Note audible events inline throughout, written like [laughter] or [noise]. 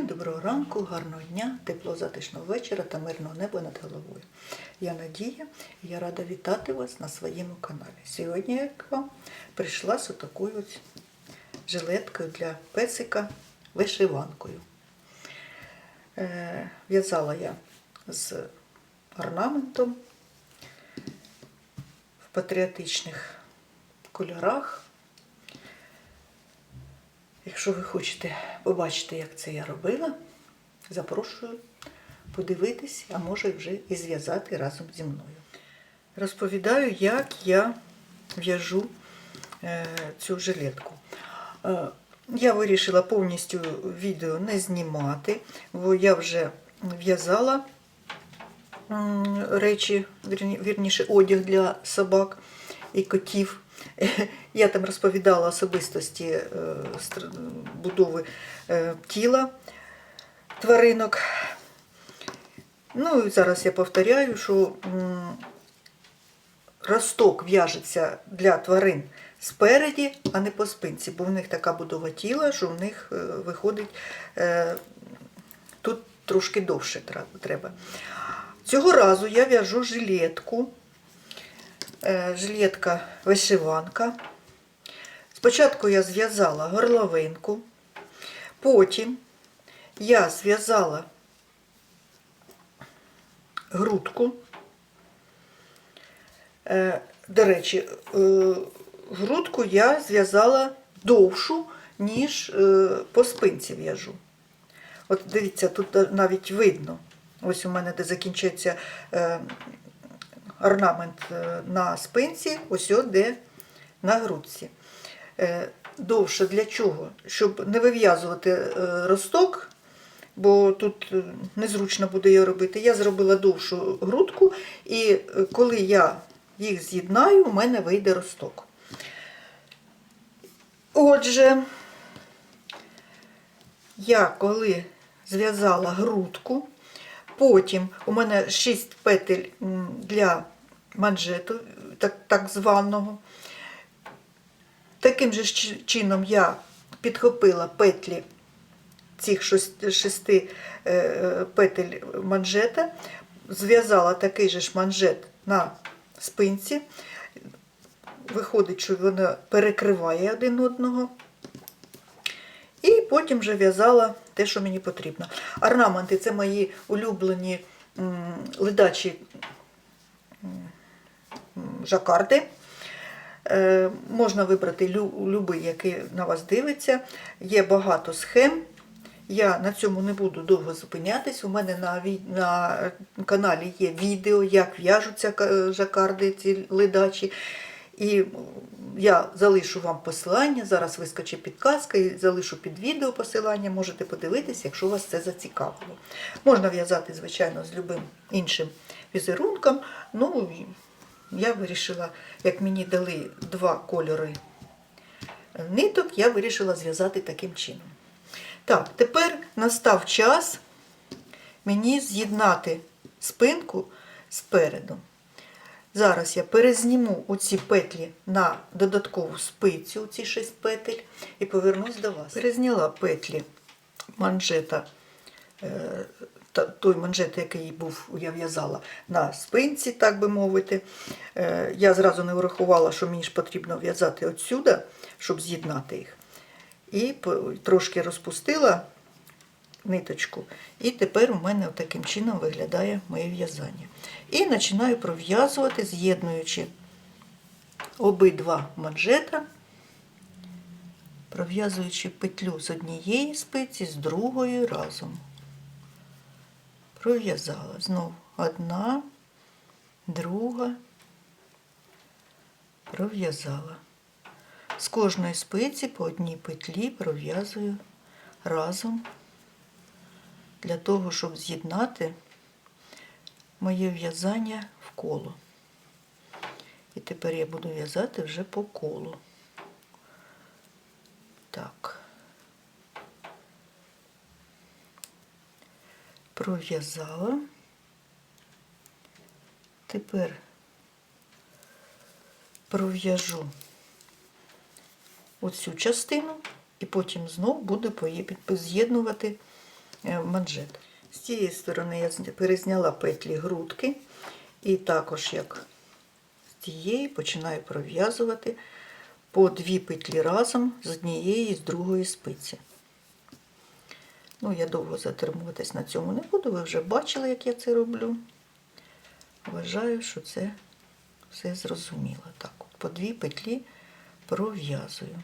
Всім доброго ранку, гарного дня, теплого затишного вечора та мирного неба над головою. Я Надія і я рада вітати вас на своєму каналі. Сьогодні я к вам прийшла з такою ось жилеткою для песика вишиванкою. Е, В'язала я з орнаментом в патріотичних кольорах. Якщо ви хочете побачити, як це я робила, запрошую подивитись, а може вже і зв'язати разом зі мною. Розповідаю, як я в'яжу е, цю жилетку. Е, я вирішила повністю відео не знімати, бо я вже в'язала речі, вірніше, одяг для собак і котів. Я там розповідала особистості е, будови е, тіла тваринок. Ну і зараз я повторяю, що росток в'яжеться для тварин спереді, а не по спинці, бо в них така будова тіла, що в них е, виходить тут трошки довше треба. Цього разу я в'яжу жилетку. Жилетка вишиванка. Спочатку я зв'язала горловинку, потім я зв'язала грудку. Е, До речі, е, грудку я зв'язала довшу, ніж е, по спинці в'яжу. От дивіться, тут навіть видно. Ось у мене де закінчується орнамент на спинці, ось де на грудці. Е, Довше для чого? Щоб не вив'язувати е, росток, бо тут е, незручно буде його робити. Я зробила довшу грудку, і коли я їх з'єднаю, у мене вийде росток. Отже, я коли зв'язала грудку, потім у мене 6 петель для манжету, так, так званого. Таким же чином я підхопила петлі цих шести е, петель манжета, зв'язала такий же ж манжет на спинці. Виходить, що воно перекриває один одного. І потім вже в'язала те, що мені потрібно. Орнаменти це мої улюблені ледачі жакарди. Е, можна вибрати лю, любий, який на вас дивиться. Є багато схем. Я на цьому не буду довго зупинятись. У мене на, на каналі є відео, як в'яжуться жакарди, ці ледачі. І я залишу вам посилання. Зараз вискочить підказка і залишу під відео посилання. Можете подивитись, якщо вас це зацікавило. Можна в'язати, звичайно, з любим іншим візерунком. Ну, я вирішила, як мені дали два кольори ниток, я вирішила зв'язати таким чином. Так, тепер настав час мені з'єднати спинку спереду. Зараз я перезніму оці петлі на додаткову спицю, ці 6 петель, і повернусь до вас. Перезняла петлі манжета, е, той манжет, який був, я в'язала на спинці, так би мовити. Е, Я зразу не врахувала, що мені ж потрібно в'язати отсюди, щоб з'єднати їх. І трошки розпустила ниточку. І тепер у мене таким чином виглядає моє в'язання. І починаю пров'язувати, з'єднуючи обидва манжета, пров'язуючи петлю з однієї спиці, з другої разом. Пров'язала. Знову одна, друга, пров'язала. З кожної спиці по одній петлі пров'язую разом для того, щоб з'єднати моє в'язання в коло. І тепер я буду в'язати вже по колу. Так. Пров'язала. Тепер пров'яжу оцю частину і потім знов буду з'єднувати е, манжет. З цієї сторони я перезняла петлі грудки і також як з тієї починаю пров'язувати по дві петлі разом з однієї і з другої спиці. Ну, я довго затримуватись на цьому не буду, ви вже бачили, як я це роблю. Вважаю, що це все зрозуміло. Так, по дві петлі пров'язую.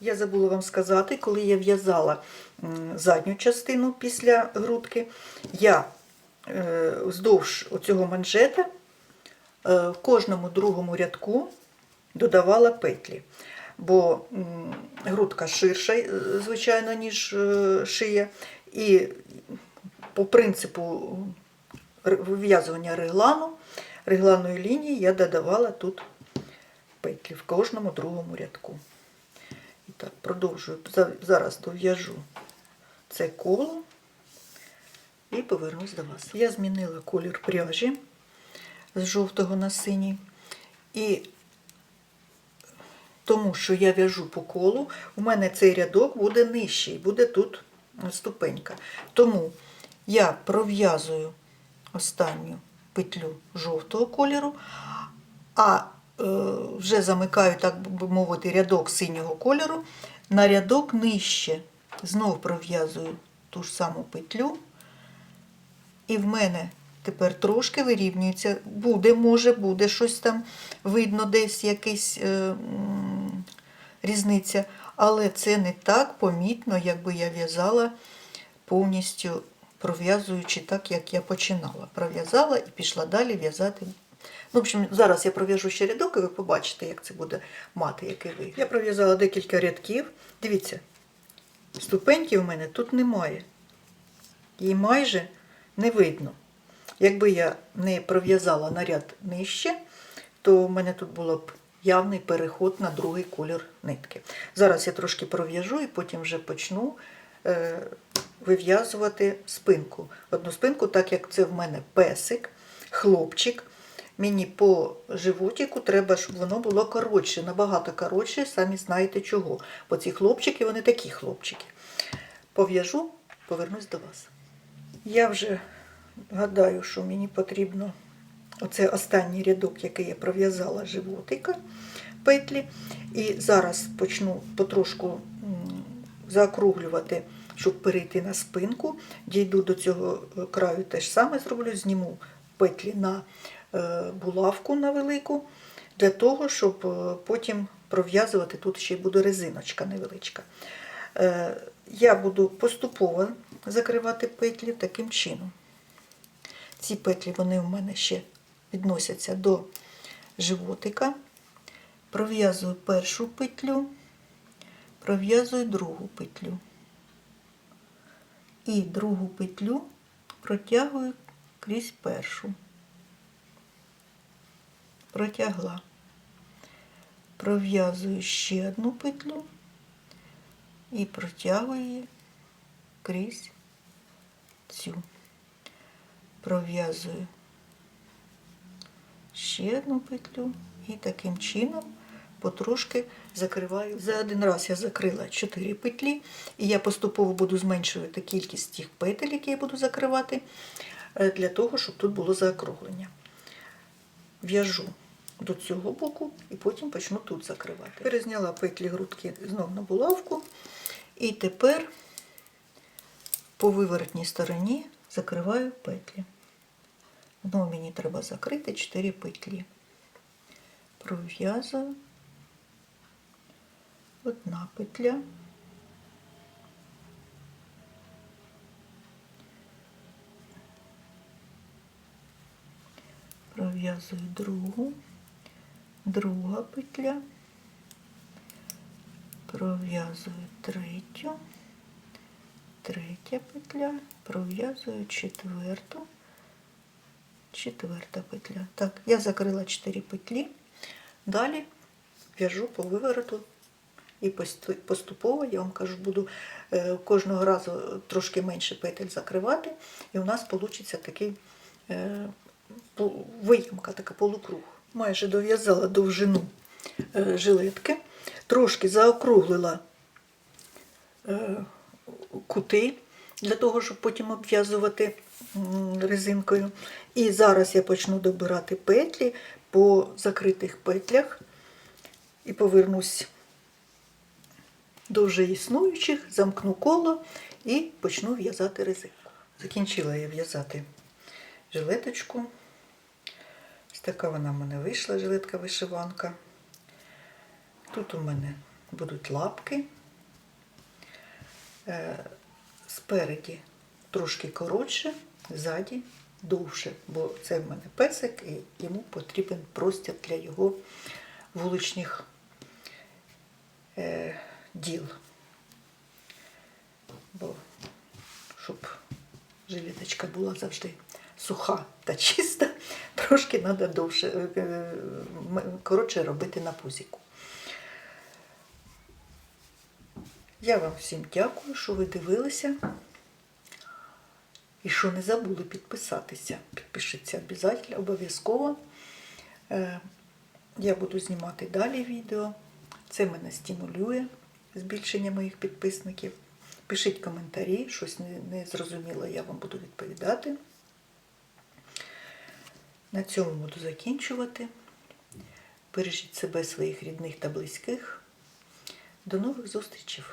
Я забула вам сказати, коли я в'язала задню частину після грудки, я е, вздовж оцього манжета е, в кожному другому рядку додавала петлі. Бо грудка ширша, е, звичайно, ніж е, шия. І по принципу вив'язування реглану, регланної лінії я додавала тут петлі в кожному другому рядку. І так, продовжую. Зараз дов'яжу це коло і повернусь до вас. Я змінила колір пряжі з жовтого на синій. І тому що я в'яжу по колу, у мене цей рядок буде нижчий, буде тут ступенька. Тому я пров'язую останню петлю жовтого кольору, а е, вже замикаю, так би мовити, рядок синього кольору на рядок нижче. Знов пров'язую ту ж саму петлю. І в мене тепер трошки вирівнюється. Буде, може, буде щось там видно, десь якась е, різниця. Але це не так помітно, якби я в'язала повністю пров'язуючи так, як я починала. Пров'язала і пішла далі в'язати. Ну, в общем, зараз я пров'яжу ще рядок, і ви побачите, як це буде мати, який вигляд. Я пров'язала декілька рядків. Дивіться, ступеньки у мене тут немає. Її майже не видно. Якби я не пров'язала на ряд нижче, то в мене тут було б явний переход на другий колір нитки. Зараз я трошки пров'яжу і потім вже почну е, вив'язувати спинку. Одну спинку, так як це в мене песик, хлопчик. Мені по животику треба, щоб воно було коротше, набагато коротше, самі знаєте чого. Бо ці хлопчики, вони такі хлопчики. Пов'яжу, повернусь до вас. Я вже гадаю, що мені потрібно оце останній рядок, який я пров'язала животика петлі. І зараз почну потрошку м, заокруглювати, щоб перейти на спинку. Дійду до цього е, краю теж саме зроблю, зніму петлі на е, булавку на велику, для того, щоб е, потім пров'язувати. Тут ще й буде резиночка невеличка. Я буду поступово закривати петлі таким чином. Ці петлі вони в мене ще відносяться до животика. Пров'язую першу петлю, пров'язую другу петлю. І другу петлю протягую крізь першу. Протягла. Пров'язую ще одну петлю і протягую її крізь цю. Пров'язую ще одну петлю і таким чином потрошки закриваю. За один раз я закрила 4 петлі, і я поступово буду зменшувати кількість тих петель, які я буду закривати, е, для того, щоб тут було заокруглення. В'яжу до цього боку і потім почну тут закривати. Перезняла петлі грудки знов на булавку. І тепер по виворотній стороні закриваю петлі. Знову мені треба закрити 4 петлі. Пров'язую одна петля. Пров'язую другу, друга петля, пров'язую третю, Третя петля, пров'язую четверту, четверта петля. Так, я закрила 4 петлі. Далі в'яжу по вивороту і поступово, я вам кажу, буду е, кожного разу трошки менше петель закривати, і у нас вийде такий е, виямка, така полукруг. Майже дов'язала довжину е, жилетки, трошки заокруглила кути для того, щоб потім обв'язувати резинкою. І зараз я почну добирати петлі по закритих петлях і повернусь до вже існуючих, замкну коло і почну в'язати резинку. Закінчила я в'язати жилеточку. Ось така вона в мене вийшла, жилетка-вишиванка. Тут у мене будуть лапки. Е, Спереді трошки коротше, ззаді довше, бо це в мене песик і йому потрібен простір для його вуличних е, діл. Бо щоб жилеточка була завжди суха та [laughs] чиста, трошки треба довше, е, коротше робити на пузіку. Я вам всім дякую, що ви дивилися. І що не забули підписатися. Підпишіться обов'язково. Е, Я буду знімати далі відео. Це мене стимулює збільшення моїх підписників. Пишіть коментарі, щось не зрозуміло, я вам буду відповідати. На цьому буду закінчувати. Бережіть себе, своїх рідних та близьких. До нових зустрічей!